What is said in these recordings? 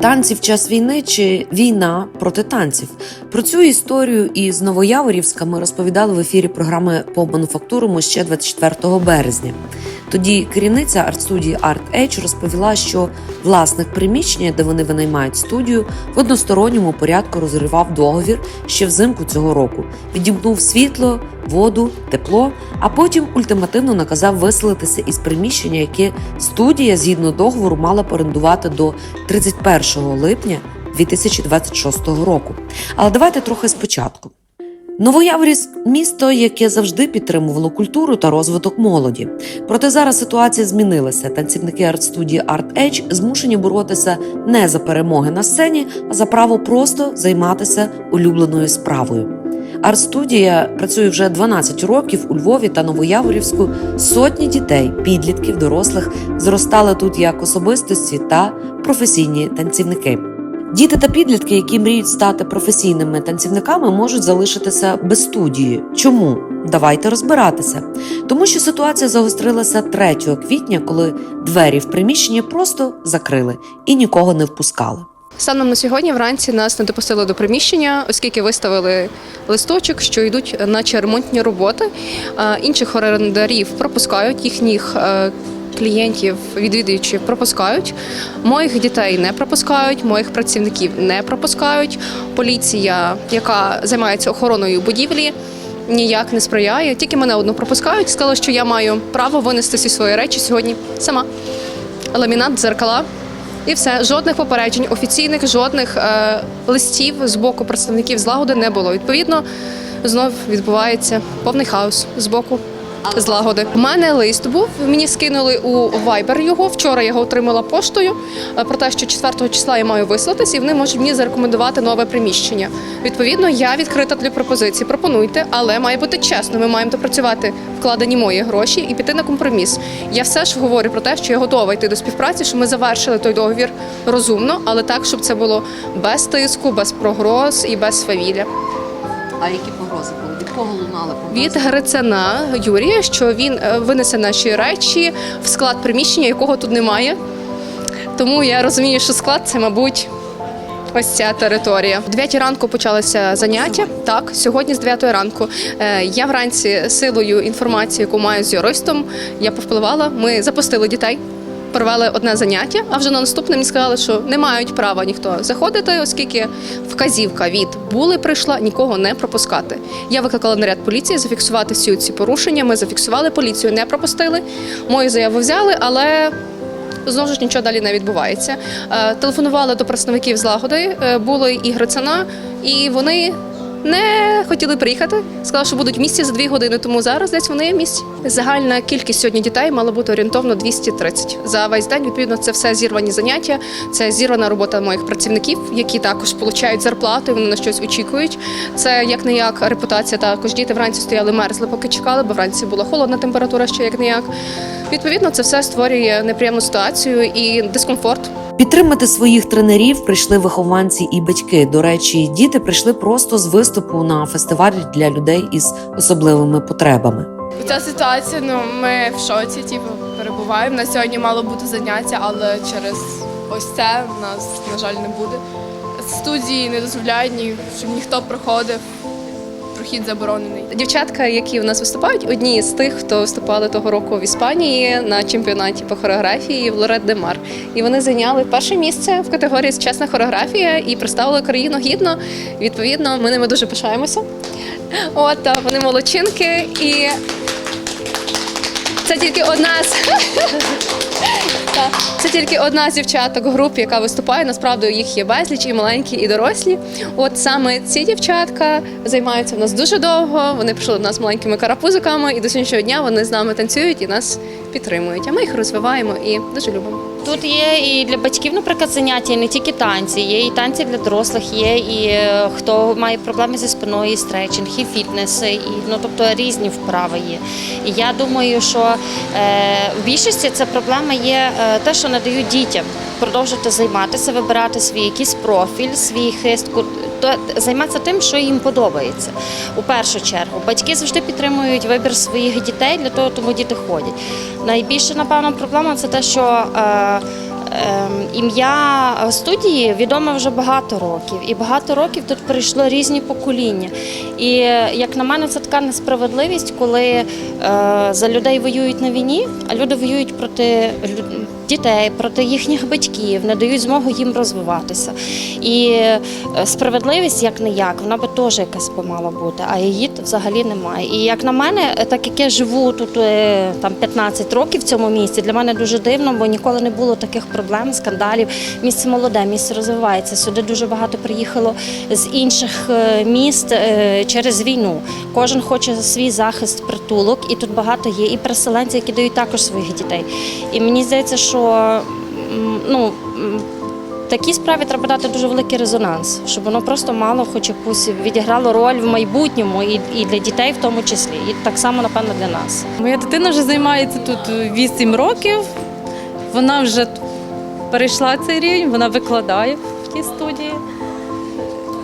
Танці в час війни чи війна проти танців. Про цю історію із Новояворівська ми розповідали в ефірі програми по мануфактурому ще 24 березня. Тоді керівниця арт-студії Art Edge розповіла, що власник приміщення, де вони винаймають студію, в односторонньому порядку розривав договір ще взимку цього року, відімкнув світло, воду, тепло, а потім ультимативно наказав виселитися із приміщення, яке студія згідно договору мала порендувати до 31 липня 2026 року. Але давайте трохи спочатку. Новояворівськ – місто, яке завжди підтримувало культуру та розвиток молоді. Проте зараз ситуація змінилася. Танцівники арт-студії Art Edge змушені боротися не за перемоги на сцені, а за право просто займатися улюбленою справою. Арт-студія працює вже 12 років у Львові та Новояворівську. Сотні дітей, підлітків, дорослих зростали тут як особистості та професійні танцівники. Діти та підлітки, які мріють стати професійними танцівниками, можуть залишитися без студії. Чому? Давайте розбиратися. Тому що ситуація загострилася 3 квітня, коли двері в приміщенні просто закрили і нікого не впускали. Станом на сьогодні вранці нас не допустили до приміщення, оскільки виставили листочок, що йдуть наче ремонтні роботи. Інших орендарів пропускають, їхніх е, клієнтів, відвідувачів пропускають. Моїх дітей не пропускають, моїх працівників не пропускають. Поліція, яка займається охороною будівлі. Ніяк не сприяє, тільки мене одну пропускають. Сказали, що я маю право винести всі свої речі сьогодні сама. Ламінат, дзеркала, і все, жодних попереджень офіційних, жодних е, листів з боку представників злагоди не було. Відповідно, знов відбувається повний хаос з боку злагоди. У мене лист був. Мені скинули у Viber його. Вчора я його отримала поштою е, про те, що 4 числа я маю вислатись, і вони можуть мені зарекомендувати нове приміщення. Відповідно, я відкрита для пропозицій. Пропонуйте, але має бути чесно. Ми маємо допрацювати вкладені мої гроші і піти на компроміс. Я все ж говорю про те, що я готова йти до співпраці, що ми завершили той договір розумно, але так, щоб це було без тиску, без прогроз і без фавілля. А які кого лунали Від Грицина Юрія, що він е, винесе наші речі в склад приміщення, якого тут немає. Тому я розумію, що склад це, мабуть, ось ця територія. В 9 ранку почалися заняття. Так, сьогодні з 9 ранку. Е, Я вранці силою інформації, яку маю з юристом, я повпливала. Ми запустили дітей. Провели одне заняття, а вже на наступне мені сказали, що не мають права ніхто заходити, оскільки вказівка від були прийшла нікого не пропускати. Я викликала наряд поліції зафіксувати всі ці порушення. Ми зафіксували, поліцію не пропустили. Мою заяву взяли, але знову ж нічого далі не відбувається. Е, Телефонували до представників злагоди, е, були і Грицина, і вони. Не хотіли приїхати, сказали, що будуть в місті за дві години, тому зараз десь вони в місті. Загальна кількість сьогодні дітей мала бути орієнтовно 230 за весь день. Відповідно, це все зірвані заняття, це зірвана робота моїх працівників, які також отримують зарплату, вони на щось очікують. Це як не як репутація. Також діти вранці стояли мерзли, поки чекали, бо вранці була холодна температура, ще як не як. Відповідно, це все створює неприємну ситуацію і дискомфорт. Підтримати своїх тренерів прийшли вихованці і батьки. До речі, діти прийшли просто з виступу на фестивалі для людей із особливими потребами. Ця ситуація, ну ми в шоці, типу, перебуваємо. На сьогодні мало бути заняття, але через ось це в нас, на жаль, не буде. Студії не дозволяють, ні, щоб ніхто приходив. Прохід заборонений. Дівчатка, які у нас виступають, одні з тих, хто виступали того року в Іспанії на чемпіонаті по хореографії в Лорет де Мар. І вони зайняли перше місце в категорії Сучасна хореографія і представили країну гідно. Відповідно, ми ними дуже пишаємося. От вони молодчинки, і це тільки одна з Так, це тільки одна з дівчаток груп, яка виступає. Насправді їх є безліч, і маленькі, і дорослі. От саме ці дівчатка займаються в нас дуже довго. Вони прийшли до нас маленькими карапузиками, і до сьогоднішнього дня вони з нами танцюють і нас підтримують. А ми їх розвиваємо і дуже любимо. Тут є і для батьків, наприклад, заняття, і не тільки танці, є і танці для дорослих, є і е, хто має проблеми зі спиною, і стретчинг, і фітнес, і ну тобто різні вправи є. І я думаю, що е, в більшості ця проблема є е, те, що надають дітям продовжити займатися, вибирати свій якийсь профіль, свій хист, ку- то займатися тим, що їм подобається. У першу чергу батьки завжди підтримують вибір своїх дітей, для того тому діти ходять. Найбільше, напевно, проблема це те, що е, Ем, Ім'я студії відоме вже багато років, і багато років тут прийшло різні покоління. І е, як на мене, це така несправедливість, коли е, за людей воюють на війні, а люди воюють проти дітей, проти їхніх батьків, не дають змогу їм розвиватися. І е, справедливість, як не як, вона би теж якась би мала бути, а її взагалі немає. І як на мене, е, так як я живу тут е, там 15 років в цьому місці, для мене дуже дивно, бо ніколи не було таких проблем, скандалів. Місце молоде, місце розвивається. Сюди дуже багато приїхало з інших міст через війну. Кожен хоче свій захист, притулок, і тут багато є і переселенців, які дають також своїх дітей. І мені здається, що м, ну. Такій справі треба дати дуже великий резонанс, щоб воно просто мало хоч якусь відіграло роль в майбутньому і, і для дітей в тому числі, і так само, напевно, для нас. Моя дитина вже займається тут 8 років. Вона вже перейшла цей рівень, вона викладає в тій студії.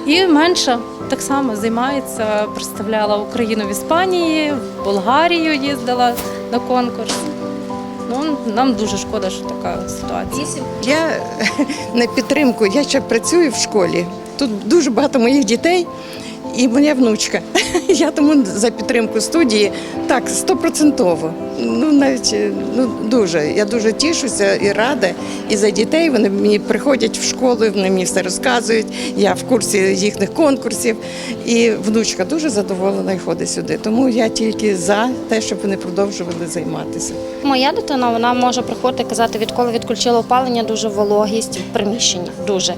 І менша так само займається, представляла Україну в Іспанії, в Болгарію їздила на конкурс. Ну, нам дуже шкода, що така ситуація. Я на підтримку, я ще працюю в школі. Тут дуже багато моїх дітей і моя внучка. Я тому за підтримку студії так, стопроцентово. Ну, навіть е, ну, дуже. Я дуже тішуся і рада. І за дітей вони мені приходять в школу, вони мені все розказують. Я в курсі їхніх конкурсів. І внучка дуже задоволена і ходить сюди. Тому я тільки за те, щоб вони продовжували займатися. Моя дитина вона може приходити казати, відколи відключили опалення, дуже вологість в приміщенні. Дуже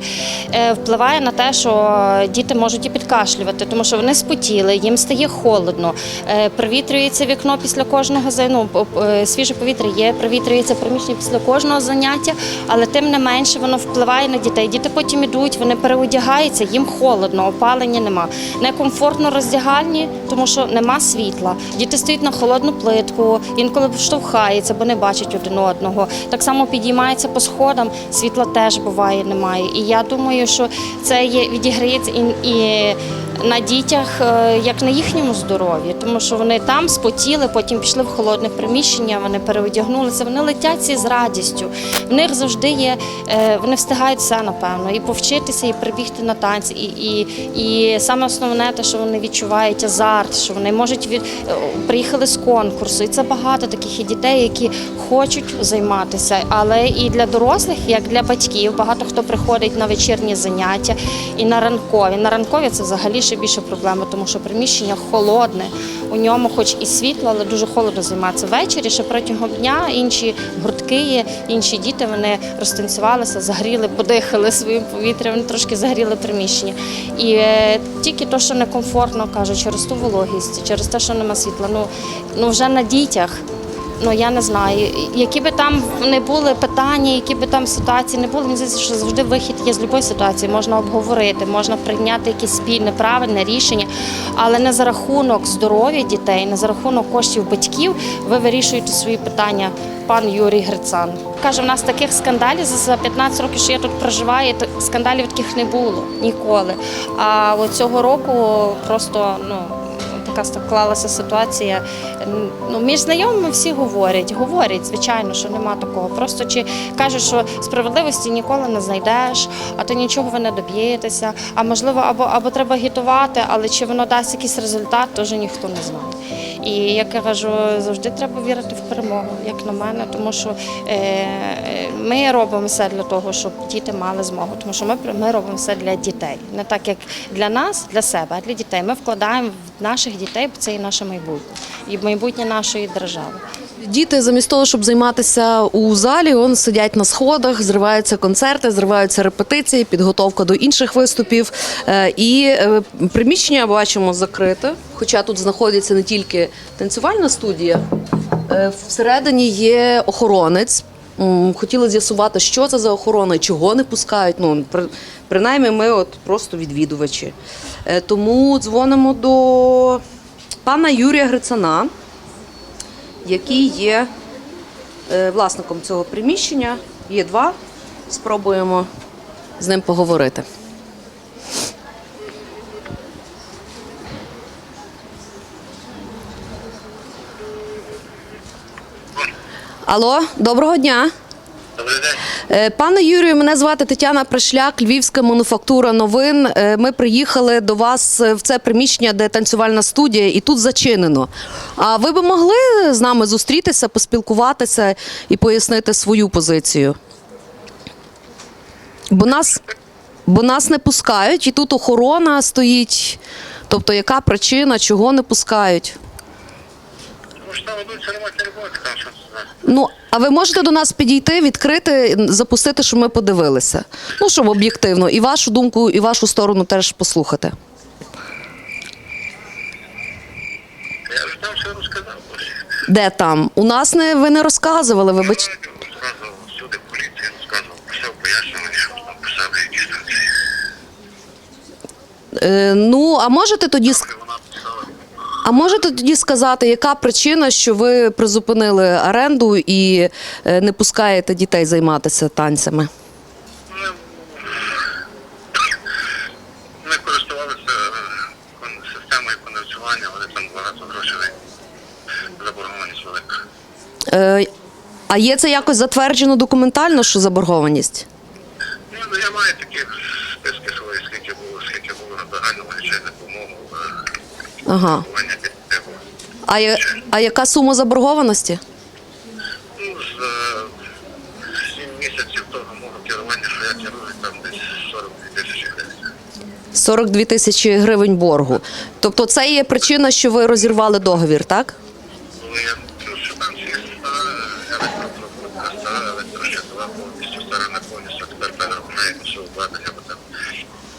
Е, впливає на те, що діти можуть і підкашлювати, тому що вони спотіли, їм стає холодно. Е, Привітрюється вікно після кожного ну, п- свіже повітря є, привітрюється приміщення після кожного заняття, але тим не менше воно впливає на дітей. Діти потім ідуть, вони переодягаються, їм холодно, опалення нема. Некомфортно роздягальні, тому що нема світла. Діти стоять на холодну плитку, інколи штовхаються, бо не бачать один одного. Так само підіймаються по сходам, світла теж буває, немає. І я думаю, що це є відіграється і, і на дітях, е, як на їхньому здоров'ї, тому що вони там спотіли, потім пішли в холодне приміщення, вони переодягнулися, вони летять всі з радістю. В них завжди є, е, вони встигають все, напевно, і повчитися, і прибігти на танці. І, і, і саме основне те, що вони відчувають азарт, що вони можуть від е, приїхали з конкурсу. І це багато таких і дітей, які хочуть займатися. Але і для дорослих, як для батьків, багато хто приходить на вечірні заняття і на ранкові. На ранкові це взагалі ще більше проблема, тому що приміщення холодне. У ньому, хоч і світло, але дуже холодно займатися ввечері. Ще протягом дня інші гуртки є, інші діти вони розтанцювалися, загріли, подихали своїм повітрям, вони трошки загріли приміщення. І е, тільки то, що некомфортно кажуть, через ту вологість, через те, що нема світла. Ну, ну вже на дітях. Ну я не знаю, які би там не були питання, які би там ситуації не були. Мені здається, що завжди вихід є з будь-якої ситуації. Можна обговорити, можна прийняти якесь спільне правильне рішення, але не за рахунок здоров'я дітей, не за рахунок коштів батьків. Ви вирішуєте свої питання. Пан Юрій Грицан каже: в нас таких скандалів за 15 років, що я тут проживаю, скандалів таких не було ніколи. А цього року просто ну така склалася ситуація. Ну, між знайомими всі говорять, говорять, звичайно, що нема такого. Просто чи кажуть, що справедливості ніколи не знайдеш, а то нічого ви не доб'єтеся. А можливо, або, або треба агітувати, але чи воно дасть якийсь результат, теж ніхто не знає. І як я кажу, завжди треба вірити в перемогу, як на мене, тому що е, ми робимо все для того, щоб діти мали змогу, тому що ми, ми робимо все для дітей, не так як для нас, для себе, а для дітей. Ми вкладаємо в наших дітей, бо це і наше майбутнє, і майбутнє нашої держави. Діти замість того, щоб займатися у залі, он сидять на сходах, зриваються концерти, зриваються репетиції, підготовка до інших виступів. Е, І е, приміщення бачимо закрите. Хоча тут знаходиться не тільки танцювальна студія, е, всередині є охоронець. Хотіли з'ясувати, що це за охорона чого не пускають. Ну, при- принаймні, ми от просто відвідувачі. Тому дзвонимо до пана Юрія Грицана який є е, власником цього приміщення. Є два. Спробуємо з ним поговорити. Алло, доброго дня. Е, Пане Юрію, мене звати Тетяна Пришляк, Львівська мануфактура новин. Е, Ми приїхали до вас в це приміщення, де танцювальна студія, і тут зачинено. А ви би могли з нами зустрітися, поспілкуватися і пояснити свою позицію? Бо нас, бо нас не пускають, і тут охорона стоїть. Тобто, яка причина, чого не пускають? Тому що там ведуться ремонтні роботи, там що. Ну, а ви можете до нас підійти, відкрити, запустити, щоб ми подивилися. Ну, щоб об'єктивно, і вашу думку, і вашу сторону теж послухати. Я вже там все розказав. Де там? У нас не ви не розказували, вибач. Розказував всюди в поліції, розказував, писав там писали якісь. Е, ну, а можете тоді ск-. А можете тоді сказати, яка причина, що ви призупинили оренду і е, не пускаєте дітей займатися танцями? Ми, користувалися е, системою кондиціювання, але там багато грошей заборгованість велика. Е, а є це якось затверджено документально, що заборгованість? Ну, ну, я маю такі списки свої, скільки було, скільки було на загальну величезну допомогу. Ага. А, я- а яка сума заборгованості? Ну, з е, сім місяців того мого керування, що я керую, там десь 42 тисячі гривень. 42 тисячі гривень боргу. Тобто це є причина, що ви розірвали договір, так? Коли я чув, що там всі стара, електропроводка стара, електрощитова повністю стара не повністю, тепер переробляємо все обладнання, бо там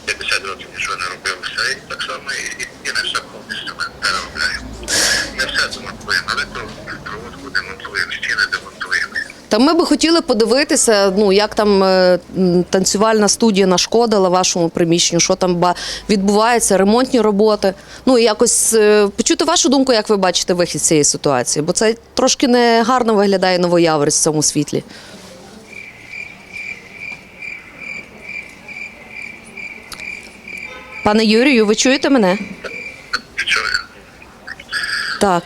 50 років нічого не робив все, і так само і, і, і не все повністю ми переробляємо. Не все демонтуємо, електропроводку демонтуємо, стіни демонтуємо. Та ми би хотіли подивитися, ну як там е, танцювальна студія нашкодила вашому приміщенню, що там відбувається, ремонтні роботи. Ну і якось е, почути вашу думку, як ви бачите вихід з цієї ситуації, бо це трошки не гарно виглядає новояворець в цьому світлі. Пане Юрію, ви чуєте мене? Чую. Так.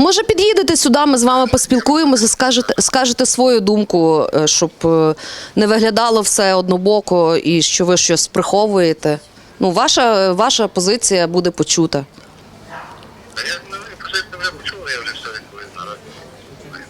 Може, під'їдете сюди, ми з вами поспілкуємося, скажете, скажете свою думку, е, щоб е, не виглядало все однобоко і що ви щось приховуєте. Ну, ваша, ваша позиція буде почута. Я я ну, я вже все відповів на радіо. Е,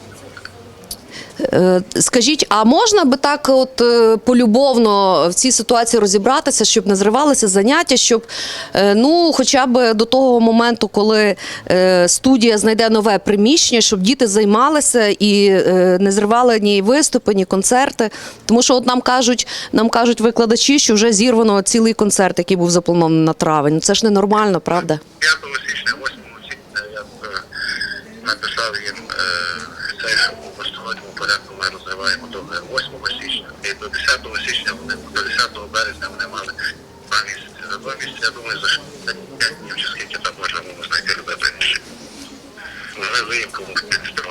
Скажіть, а можна би так, от е, полюбовно в цій ситуації розібратися, щоб не зривалися заняття, щоб е, ну, хоча б до того моменту, коли е, студія знайде нове приміщення, щоб діти займалися і е, не зривали ні виступи, ні концерти. Тому що от нам кажуть, нам кажуть викладачі, що вже зірвано цілий концерт, який був запланований на травень. Ну, Це ж ненормально, правда? 5 січня, 8 січня я е, написав їм е, цей, що у посторонньому порядку ми розриваємо договір 8 січня. І до 10 січня вони, до 10 березня вони мали два місяці. За два місяці, я думаю, за 5 днів чи скільки там можна було знайти любе приміщення. Вони виїмком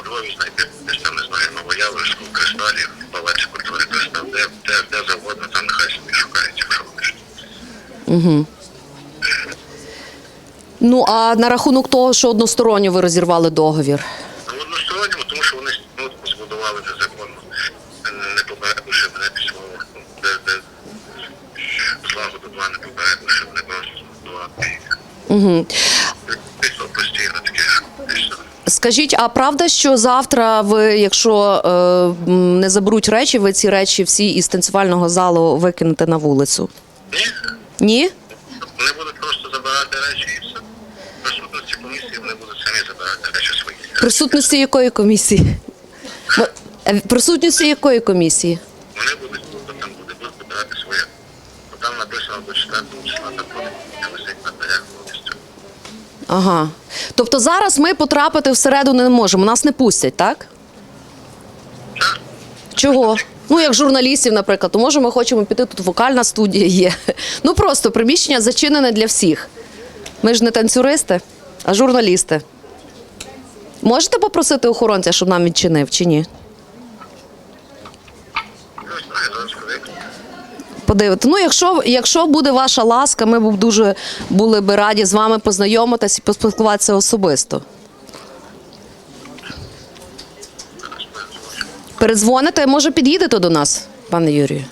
в Львові знайти десь там, не знаю, Новояворську, Кристалі, Палаці культури Кристал, де, де, де завгодно, там нехай собі шукають, якщо вони ж. Угу. Ну а на рахунок того, що односторонньо ви розірвали договір. Ну, односторонньому, тому що вони ну, збудували незаконно, не попередивши мене письмово, ну, де, де злагоду два не попередивши мене просто збудувати. Угу. Скажіть, а правда, що завтра ви, якщо е, не заберуть речі, ви ці речі всі із танцювального залу викинете на вулицю? Ні, Ні? вони будуть просто забирати речі і все. В присутності комісії вони будуть самі забирати речі свої. Присутності якої комісії? Е, Присутності якої комісії? Вони будуть, бо там буде, будуть забирати своє. Бо там написано до 4 числа, там буде висить на дверях повністю. Ага. Тобто зараз ми потрапити всередину не можемо, нас не пустять, так? Чого? Ну, як журналістів, наприклад, то може ми хочемо піти, тут вокальна студія є. Ну просто приміщення зачинене для всіх. Ми ж не танцюристи, а журналісти. Можете попросити охоронця, щоб нам відчинив чи ні? Не знаю, зараз подивимося. Подивити. Ну, якщо, якщо буде ваша ласка, ми б дуже були б раді з вами познайомитись і поспілкуватися особисто. Передзвоните, може, під'їдете до нас? пане Юрію?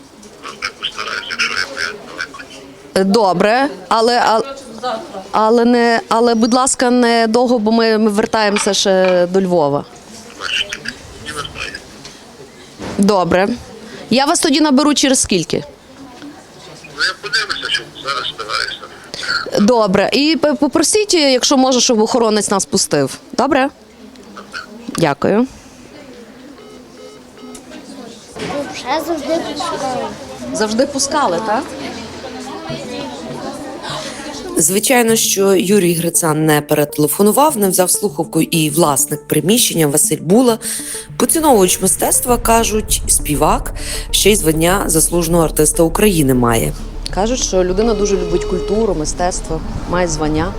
Добре, але, але, але, не, але будь ласка, не довго, бо ми, ми вертаємося ще до Львова. Добре. Я вас тоді наберу через скільки? Ну я подивлюся, що зараз збираюся. Добре. І попросіть, якщо може, щоб охоронець нас пустив. Добре? Дякую. Ще завжди пускали. Завжди пускали, так? Звичайно, що Юрій Грицан не перетелефонував, не взяв слухавку і власник приміщення Василь Була. Поціновувач мистецтва кажуть, співак ще й звання заслуженого артиста України має. Кажуть, що людина дуже любить культуру, мистецтво, має звання.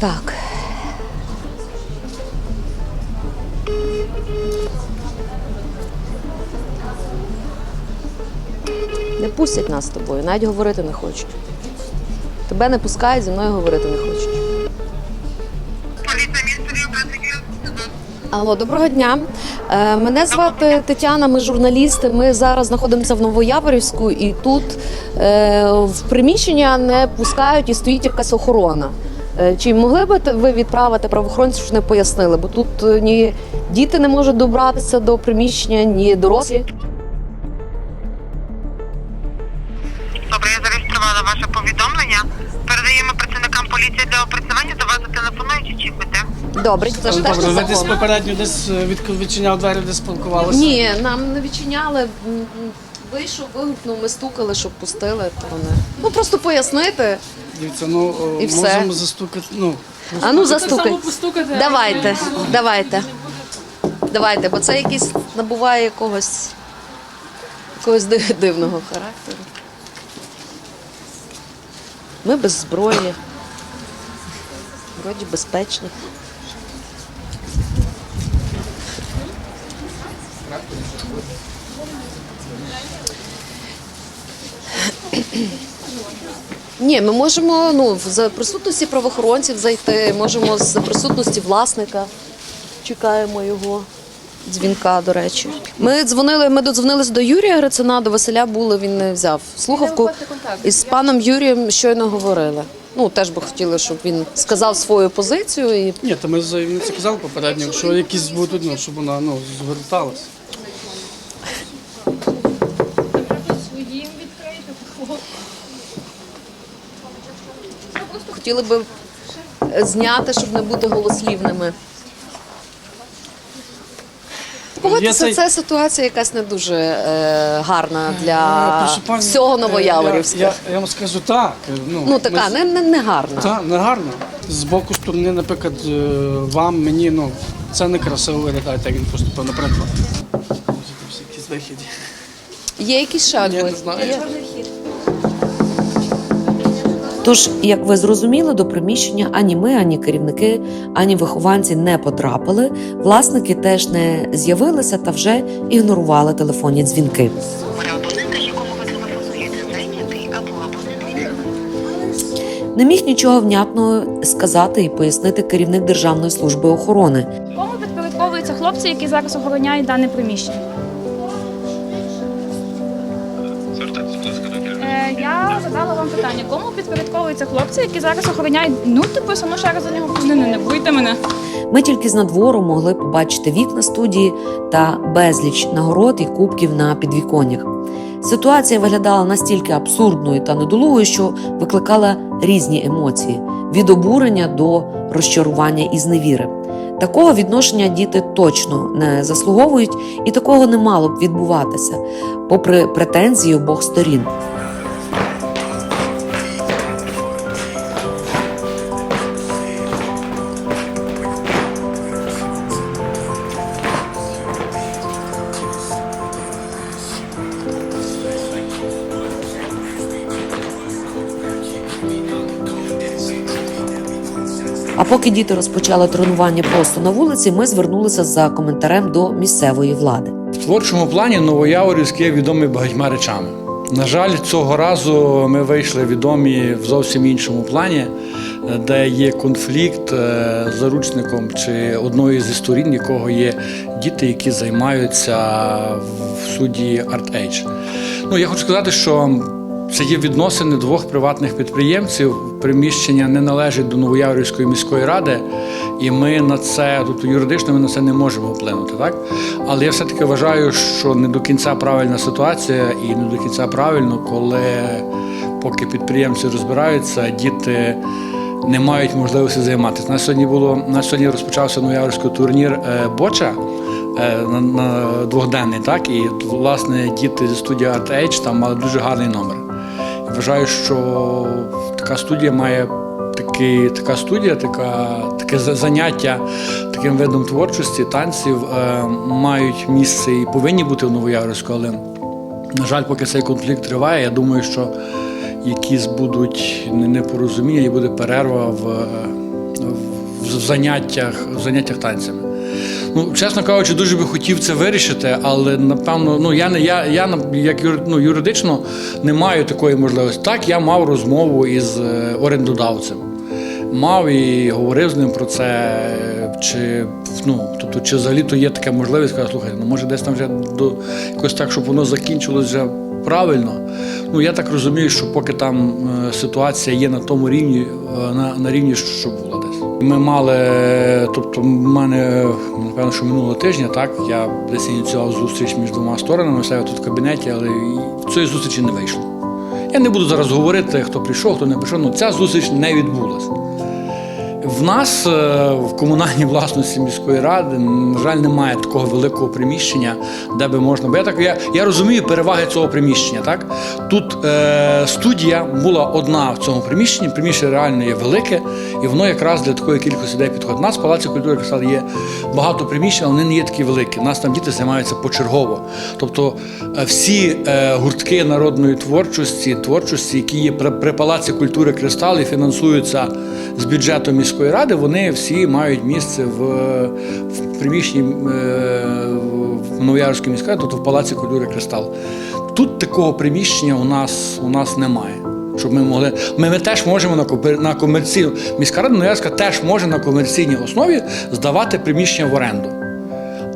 Так. Не пустять нас з тобою, навіть говорити не хочуть. Тебе не пускають, зі мною говорити не хочуть. Алло, доброго дня. Е, Мене звати Тетяна, ми журналісти. Ми зараз знаходимося в Новояворівську, і тут е, в приміщення не пускають і стоїть якась охорона. Е, Чи могли би те- ви відправити правоохоронців, щоб не пояснили? Бо тут ні діти не можуть добратися до приміщення, ні дорослі. Добре, це ж теж Добре, ви десь попередньо десь е, від- відчиняв двері, де спілкувалися? Ні, нам не відчиняли. М, м, Вийшов, вигукнув, ми стукали, щоб пустили. То вони. Ну просто пояснити. Дивіться, ну о, І все. можемо застукати. Ну, А ну застукай. Давайте, давайте. Давайте, бо це якийсь набуває якогось, якогось ди- дивного характеру. Ми без зброї. Вроді безпечні. Ні, ми можемо ну, в- за присутності правоохоронців зайти, можемо з присутності власника. Чекаємо його. Дзвінка, до речі. Ми дзвонили, ми додзвонилися до Юрія Грицина, до Василя були, він не взяв слухавку. І з паном Юрієм щойно говорили. Ну, теж би хотіли, щоб він сказав свою позицію і ні, то ми заявниці казали попередньо, якщо якісь будуть, ну, щоб вона ну, зверталась. Хотіли би зняти, щоб не бути голослівними. Погодьтеся, це ситуація якась не дуже е, гарна Е, для пані, всього е, Новояворівська. Я, я, я вам скажу так. е, Ну, Ну така, не, не, не гарна. Так, не гарно. З боку сторони, наприклад, вам, мені, ну, це не красиво виглядає, як він поступив, наприклад. Є якісь ще Я не знаю. Є. Тож, як ви зрозуміли, до приміщення ані ми, ані керівники, ані вихованці не потрапили. Власники теж не з'явилися та вже ігнорували телефонні дзвінки. Не міг нічого внятного сказати і пояснити керівник Державної служби охорони. Кому підпорядковуються хлопці, які зараз охороняють дане приміщення? Я задала вам питання, кому підпорядковуються хлопці, які зараз охороняють. Ну, типу, ну ще раз за нього не, не, не буйте мене. Ми тільки з надвору могли побачити вікна студії та безліч нагород і кубків на підвіконнях. Ситуація виглядала настільки абсурдною та недолугою, що викликала різні емоції від обурення до розчарування і зневіри. Такого відношення діти точно не заслуговують, і такого не мало б відбуватися, попри претензії обох сторін. А поки діти розпочали тренування просто на вулиці, ми звернулися за коментарем до місцевої влади. В творчому плані Новояворівськ є відомий багатьма речами. На жаль, цього разу ми вийшли відомі в зовсім іншому плані. де є конфлікт е, з заручником чи одної зі сторін, якого є діти, які займаються в суді Art Age. Ну, я хочу сказати, що це є відносини двох приватних підприємців. Приміщення не належить до Новояврівської міської ради, і ми на це, тобто юридично, ми на це не можемо вплинути. Так? Але я все-таки вважаю, що не до кінця правильна ситуація і не до кінця правильно, коли поки підприємці розбираються, діти не мають можливості займатися. У нас сьогодні було у нас сьогодні розпочався Новояврівський турнір е, Боча. е, На, на двохденний, так і власне діти зі студії Art Age там мали дуже гарний номер. Вважаю, що така студія має такий, така студія, така, таке за- заняття таким видом творчості, танців е, мають місце і повинні бути в Новояврську, але на жаль, поки цей конфлікт триває, я думаю, що якісь будуть не- непорозуміння і буде перерва в, в, в заняттях, в заняттях танцями. Ну, чесно кажучи, дуже би хотів це вирішити, але напевно, ну я не я, я як юр- ну, юридично не маю такої можливості. Так, я мав розмову із е, орендодавцем. Мав і говорив з ним про це, чи ну, тобто, чи взагалі то є така можливість, сказати, слухай, ну може десь там вже до якось так, щоб воно закінчилось правильно. Ну я так розумію, що поки там е, ситуація є на тому рівні, е, на, на рівні, що десь. Ми мали, тобто, в мене напевно, що минулого тижня, так я десь ініціював зустріч між двома сторонами, все тут в кабінеті, але цієї зустрічі не вийшло. Я не буду зараз говорити, хто прийшов, хто не прийшов. Ну ця зустріч не відбулася. В нас е, в комунальній власності міської ради, на жаль, немає такого великого приміщення, де би можна. Бо я так я, я розумію переваги цього приміщення. Так тут е, студія була одна в цьому приміщенні. Приміщення реально є велике, і воно якраз для такої кількості людей підходить. У нас в палаці культури Кристал є багато приміщень, але вони не є такі великі. У нас там діти займаються почергово. Тобто е, всі е, гуртки народної творчості, творчості, які є при, палаці культури Кристал і фінансуються з бюджету міської ради, вони всі мають місце в, в приміщенні е, в Новоярській міській раді, тобто в палаці культури Кристал. Тут такого приміщення у нас, у нас немає. Щоб ми могли. Ми, ми теж можемо на, на комерційну міська рада теж може на комерційній основі здавати приміщення в оренду.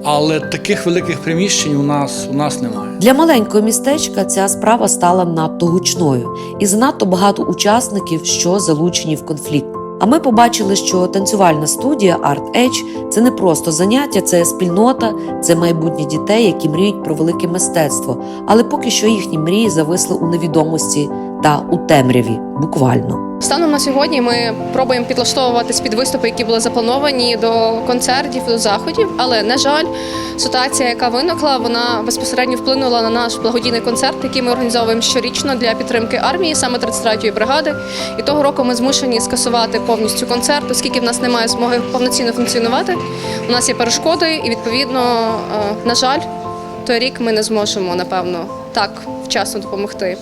Але таких великих приміщень у нас, у нас немає. Для маленького містечка ця справа стала надто гучною і занадто багато учасників, що залучені в конфлікт. А ми побачили, що танцювальна студія Art Edge – це не просто заняття, це спільнота, це майбутнє дітей, які мріють про велике мистецтво. Але поки що їхні мрії зависли у невідомості та у темряві, буквально. Станом на сьогодні ми пробуємо підлаштовуватись під виступи, які були заплановані до концертів, до заходів. Але на жаль, ситуація, яка виникла, вона безпосередньо вплинула на наш благодійний концерт, який ми організовуємо щорічно для підтримки армії, саме 33-ї бригади. І того року ми змушені скасувати повністю концерт, оскільки в нас немає змоги повноцінно функціонувати. У нас є перешкоди, і відповідно, е, на жаль, той рік ми не зможемо напевно так вчасно допомогти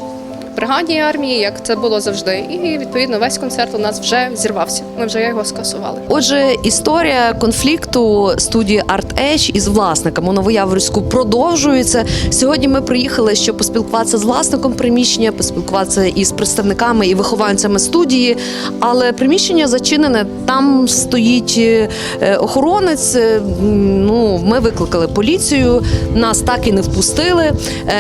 бригаді армії, як це було завжди. І відповідно весь концерт у нас вже зірвався. Ми вже його скасували. Отже, історія конфлікту студії Art Edge із власниками у Новояворівську продовжується. Сьогодні ми приїхали, щоб поспілкуватися з власником приміщення, поспілкуватися із представниками і вихованцями студії. Але приміщення зачинене. Там стоїть е, охоронець. Е, Ну, ми викликали поліцію. Нас так і не впустили.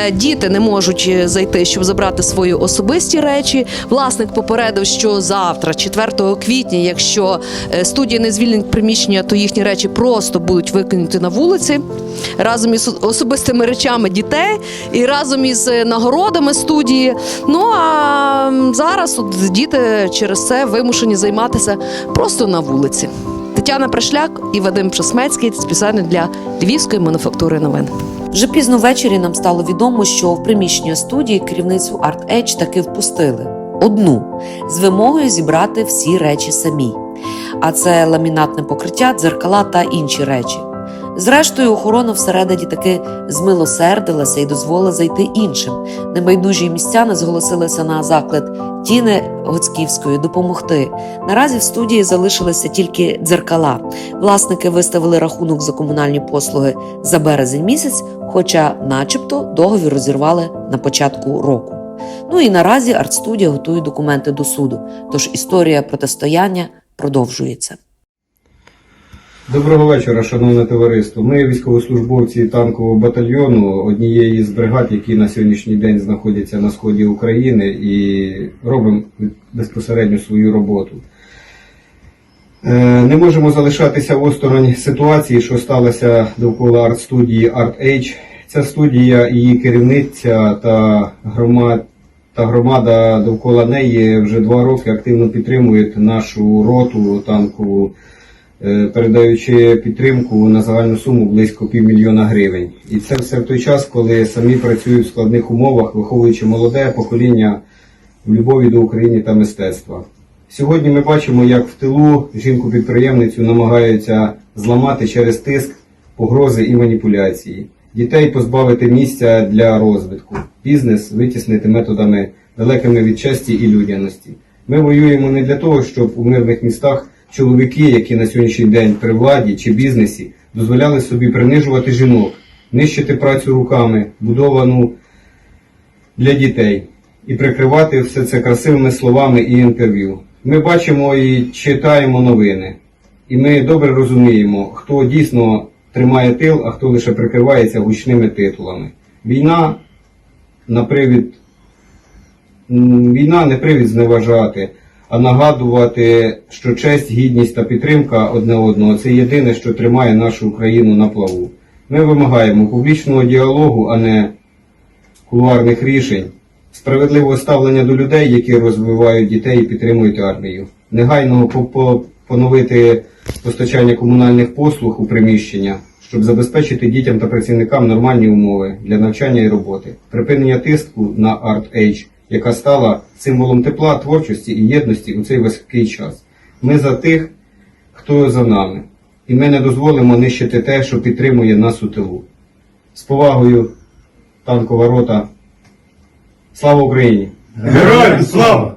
Е, Діти не можуть зайти, щоб забрати свої особисті речі. Власник попередив, що завтра, 4 квітня, якщо е, студія не звільнить приміщення, то їхні речі просто будуть викинуті на вулиці разом із особистими речами дітей і разом із е, нагородами студії. Ну а зараз от діти через це вимушені займатися просто на вулиці. Тетяна Пришляк і Вадим Пшесмецький спеціально для Львівської мануфактури новин. Вже пізно ввечері нам стало відомо, що в приміщення студії керівницю Art Edge таки впустили одну з вимогою зібрати всі речі самі. А це ламінатне покриття, дзеркала та інші речі. Зрештою, охорона всередині таки змилосердилася і дозволила зайти іншим. Небайдужі містяни зголосилися на заклик Тіни Гоцьківської допомогти. Наразі в студії залишилися тільки дзеркала. Власники виставили рахунок за комунальні послуги за березень місяць, хоча, начебто, договір розірвали на початку року. Ну і наразі арт-студія готує документи до суду. Тож історія протистояння продовжується. Доброго вечора, шановне товариство. Ми військовослужбовці танкового батальйону однієї з бригад, які на сьогоднішній день знаходяться на сході України і робимо безпосередньо свою роботу. Е, Не можемо залишатися осторонь ситуації, що сталося довкола арт-студії ArtAge. Ця студія, її керівниця та громад та громада довкола неї вже два роки активно підтримують нашу роту танкову передаючи підтримку на загальну суму близько півмільйона гривень. І це все в той час, коли самі працюють в складних умовах, виховуючи молоде покоління в любові до України та мистецтва. Сьогодні ми бачимо, як в тилу жінку-підприємницю намагаються зламати через тиск, погрози і маніпуляції. Дітей позбавити місця для розвитку, бізнес витіснити методами далекими від честі і людяності. Ми воюємо не для того, щоб у мирних містах чоловіки, які на сьогоднішній день при владі чи бізнесі, дозволяли собі принижувати жінок, нищити працю руками, будовану для дітей, і прикривати все це красивими словами і інтерв'ю. Ми бачимо і читаємо новини, і ми добре розуміємо, хто дійсно тримає тил, а хто лише прикривається гучними титулами. Війна на привід Війна не привід зневажати, а нагадувати, що честь, гідність та підтримка одне одного це єдине, що тримає нашу Україну на плаву. Ми вимагаємо публічного діалогу, а не кулуарних рішень, справедливого ставлення до людей, які розвивають дітей і підтримують армію, негайного по- по- поновити постачання комунальних послуг у приміщення, щоб забезпечити дітям та працівникам нормальні умови для навчання і роботи, припинення тиску на ArtAge, яка стала символом тепла, творчості і єдності у цей важкий час. Ми за тих, хто за нами, і ми не дозволимо нищити те, що підтримує нас у тилу. З повагою, танкова рота. Слава Україні! Героям слава!